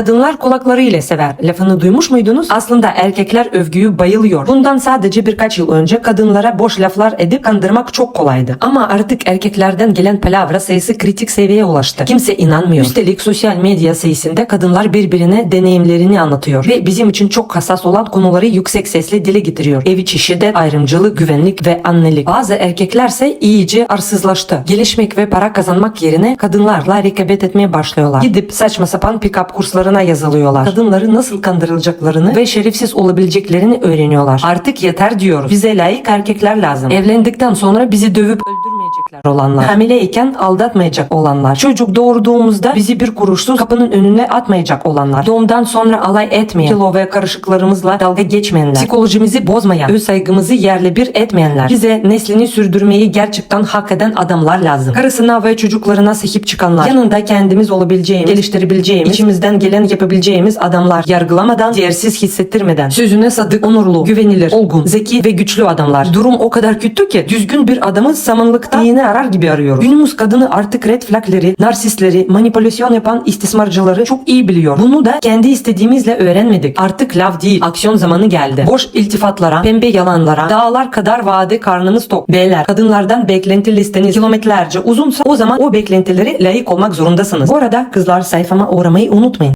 Kadınlar kulaklarıyla sever. Lafını duymuş muydunuz? Aslında erkekler övgüyü bayılıyor. Bundan sadece birkaç yıl önce kadınlara boş laflar edip kandırmak çok kolaydı. Ama artık erkeklerden gelen palavra sayısı kritik seviyeye ulaştı. Kimse inanmıyor. Üstelik sosyal medya sayesinde kadınlar birbirine deneyimlerini anlatıyor. Ve bizim için çok hassas olan konuları yüksek sesle dile getiriyor. Ev içi şiddet, ayrımcılık, güvenlik ve annelik. Bazı erkeklerse iyice arsızlaştı. Gelişmek ve para kazanmak yerine kadınlarla rekabet etmeye başlıyorlar. Gidip saçma sapan pick-up kurslarına yazılıyorlar. Kadınları nasıl kandırılacaklarını ve şerefsiz olabileceklerini öğreniyorlar. Artık yeter diyoruz. Bize layık erkekler lazım. Evlendikten sonra bizi dövüp öldürmeyecekler olanlar. Hamileyken aldatmayacak olanlar. Çocuk doğurduğumuzda bizi bir kuruşsuz kapının önüne atmayacak olanlar. Doğumdan sonra alay etmeyen, kilo ve karışıklarımızla dalga geçmeyenler. Psikolojimizi bozmayan, öz saygımızı yerle bir etmeyenler. Bize neslini sürdürmeyi gerçekten hak eden adamlar lazım. Karısına ve çocuklarına sahip çıkanlar. Yanında kendimiz olabileceğimiz, geliştirebileceğimiz, içimizden gelen yapabileceğimiz adamlar. Yargılamadan, değersiz hissettirmeden. Sözüne sadık, onurlu, güvenilir, olgun, zeki ve güçlü adamlar. Durum o kadar kötü ki düzgün bir adamı samanlıkta iğne arar gibi arıyoruz. Günümüz kadını artık red flagleri, narsistleri, manipülasyon yapan istismarcıları çok iyi biliyor. Bunu da kendi istediğimizle öğrenmedik. Artık lav değil, aksiyon zamanı geldi. Boş iltifatlara, pembe yalanlara, dağlar kadar vade karnımız tok. Beyler, kadınlardan beklenti listeniz kilometrelerce uzunsa o zaman o beklentilere layık olmak zorundasınız. Bu arada kızlar sayfama uğramayı unutmayın.